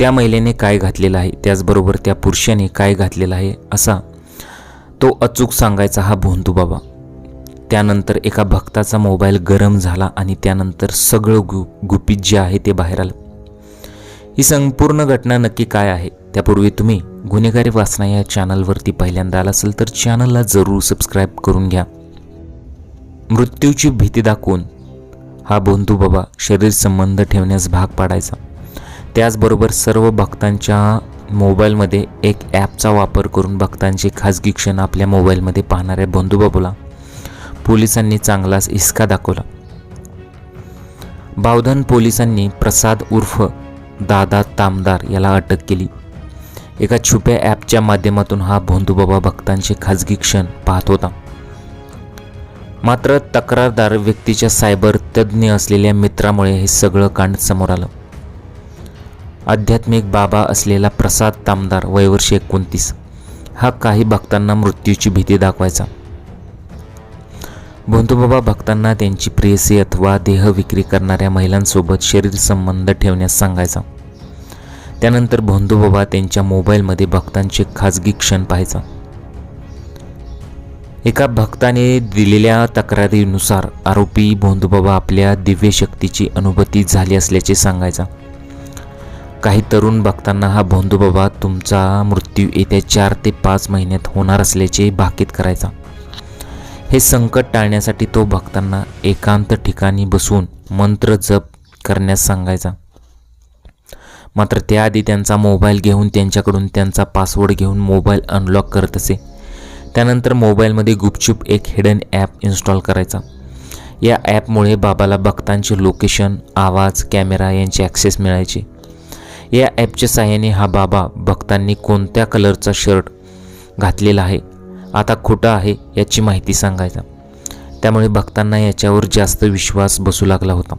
त्या महिलेने काय घातलेलं आहे त्याचबरोबर त्या पुरुषाने काय घातलेलं आहे असा तो अचूक सांगायचा हा भोंदू बाबा. त्यानंतर एका भक्ताचा मोबाईल गरम झाला आणि त्यानंतर सगळं गु गुपित जे आहे ते बाहेर आलं. ही संपूर्ण घटना नक्की काय आहे? त्यापूर्वी तुम्ही गुन्हेगारी वाचना या चॅनलवरती पहिल्यांदा आला असेल तर चॅनलला जरूर सबस्क्राईब करून घ्या. मृत्यूची भीती दाखवून हा बंधू बाबा शरीर संबंध ठेवण्यास भाग पाडायचा. त्याचबरोबर सर्व भक्तांच्या मोबाईलमध्ये एक ॲपचा वापर करून भक्तांचे खाजगी क्षण आपल्या मोबाईलमध्ये पाहणाऱ्या बंधूबाबूला पोलिसांनी चांगलाच इसका दाखवला. बावधन पोलिसांनी प्रसाद उर्फ दादा तामदार याला अटक केली. एका छुप्या ॲपच्या माध्यमातून हा भोंदूबाबा भक्तांचे खाजगी क्षण पाहत होता. मात्र तक्रारदार व्यक्तीच्या सायबर तज्ज्ञ असलेल्या मित्रामुळे हे सगळं कांड समोर आलं. आध्यात्मिक बाबा असलेला प्रसाद तामदार वयवर्ष एकोणतीस. हा काही भक्तांना मृत्यूची भीती दाखवायचा. भोंदूबाबा भक्तांना त्यांची प्रेयसी अथवा देह विक्री करणाऱ्या महिलांसोबत शरीर संबंध ठेवण्यास सांगायचा. त्यानंतर भोंदूबाबा त्यांच्या मोबाईलमध्ये भक्तांचे खाजगी क्षण पाहायचा. एका भक्ताने दिलेल्या तक्रारीनुसार आरोपी भोंदूबाबा आपल्या दिव्य शक्तीची अनुभूती झाली असल्याचे सांगायचा. काही तरुण भक्तांना हा भोंदूबाबा तुमचा मृत्यू येत्या चार ते पाच महिन्यात होणार असल्याचे भाकीत करायचा. हे संकट टाळण्यासाठी तो भक्तांना एकांत ठिकाणी बसून मंत्र जप करण्यास सांगायचा. मात्र त्याआधी त्यांचा मोबाईल घेऊन त्यांच्याकडून त्यांचा पासवर्ड घेऊन मोबाईल अनलॉक करत असे. त्यानंतर मोबाईलमध्ये गुपचूप एक हिडन ॲप इन्स्टॉल करायचा. या ॲपमुळे बाबाला भक्तांचे लोकेशन आवाज कॅमेरा यांचे ॲक्सेस मिळायचे. या ॲपच्या साहाय्याने हा बाबा भक्तांनी कोणत्या कलरचा शर्ट घातलेला आहे आता खोटा आहे याची माहिती सांगायचा. त्यामुळे भक्तांना याच्यावर जास्त विश्वास बसू लागला होता.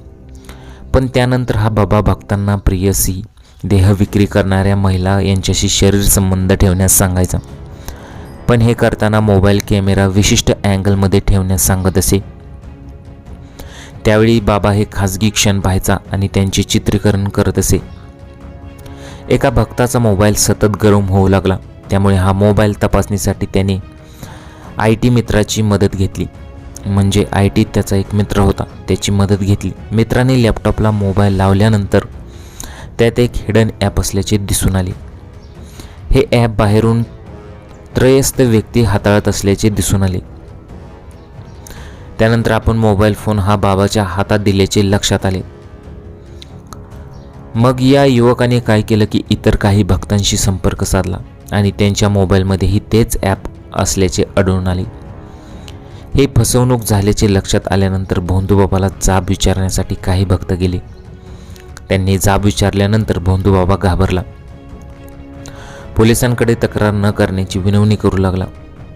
पण त्यानंतर हा बाबा भक्तांना प्रियसी देह विक्री करणाऱ्या महिला यांच्याशी शरीर संबंध ठेवण्यास सांगायचा. पण हे करताना मोबाईल कॅमेरा विशिष्ट अँगलमध्ये ठेवण्यास सांगत असे. त्यावेळी बाबा हे खाजगी क्षण पाहायचा आणि त्यांचे चित्रीकरण करत असे. एका भक्ताचा मोबाईल सतत गरम होऊ लागला. त्यामुळे हा मोबाईल तपासणीसाठी त्याने आय टी मित्राची मदत घेतली. म्हणजे आय टीत त्याचा एक मित्र होता त्याची मदत घेतली. मित्राने लॅपटॉपला मोबाईल लावल्यानंतर त्यात एक हिडन ॲप असल्याचे दिसून आले. हे ॲप बाहेरून त्रयस्थ व्यक्ती हाताळत असल्याचे दिसून आले. त्यानंतर आपण मोबाईल फोन हा बाबाच्या हातात दिल्याचे लक्षात आले. मग या युवकाने काय केलं की इतर काही भक्तांशी संपर्क साधला आणि त्यांच्या मोबाईलमध्येही तेच ॲप असल्याचे आढळून आले. हे फसवणूक झाल्याचे लक्षात आल्यानंतर भोंदूबाबाला जाब विचारण्यासाठी काही भक्त गेले. त्यांनी जाब विचारल्यानंतर भोंदूबाबा घाबरला. पोलिसांकडे तक्रार न करण्याची विनवणी करू लागला.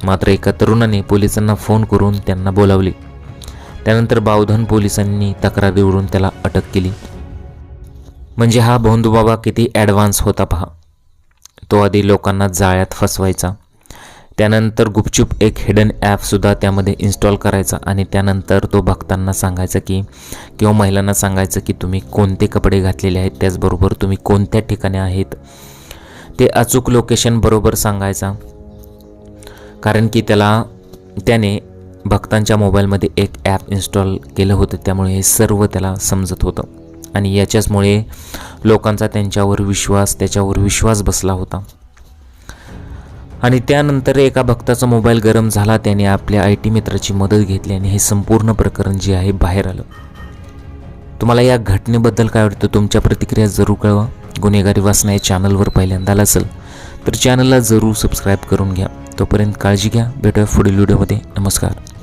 मात्र एका तरुणाने पोलिसांना फोन करून त्यांना बोलावले. त्यानंतर बावधन पोलिसांनी तक्रारीवरून त्याला अटक केली. म्हणजे हा भोंदूबाबा किती ॲडव्हान्स होता पहा. तो आधी लोकांना जाळ्यात फसवायचा. त्यानंतर गुपचूप एक हिडन ॲपसुद्धा त्यामध्ये इन्स्टॉल करायचा आणि त्यानंतर तो भक्तांना सांगायचा की किंवा महिलांना सांगायचं की तुम्ही कोणते कपडे घातलेले आहेत? त्याचबरोबर तुम्ही कोणत्या ठिकाणी आहेत? ते अचूक लोकेशन बरोबर सांगायचा. कारण की त्याला त्याने भक्तांच्या मोबाईलमध्ये एक ॲप इन्स्टॉल केलं होतं. त्यामुळे हे सर्व त्याला समजत होतं. आणि याच्याचमुळे लोकांचा त्यांच्यावर विश्वास त्याच्यावर विश्वास बसला होता. आणि त्यानंतर एका भक्ताचा मोबाईल गरम झाला त्याने आपल्या आय टी मित्राची मदत घेतली आणि हे संपूर्ण प्रकरण जे आहे बाहेर आलं. तुम्हाला या घटनेबद्दल काय वाटतं? तुमच्या प्रतिक्रिया जरूर कळवा. गुन्हेगारी वासना या चॅनलवर पहिल्यांदा आला असेल तर चॅनलला जरूर सबस्क्राईब करून घ्या. तोपर्यंत काळजी घ्या. भेटूया पुढील व्हिडिओमध्ये. नमस्कार.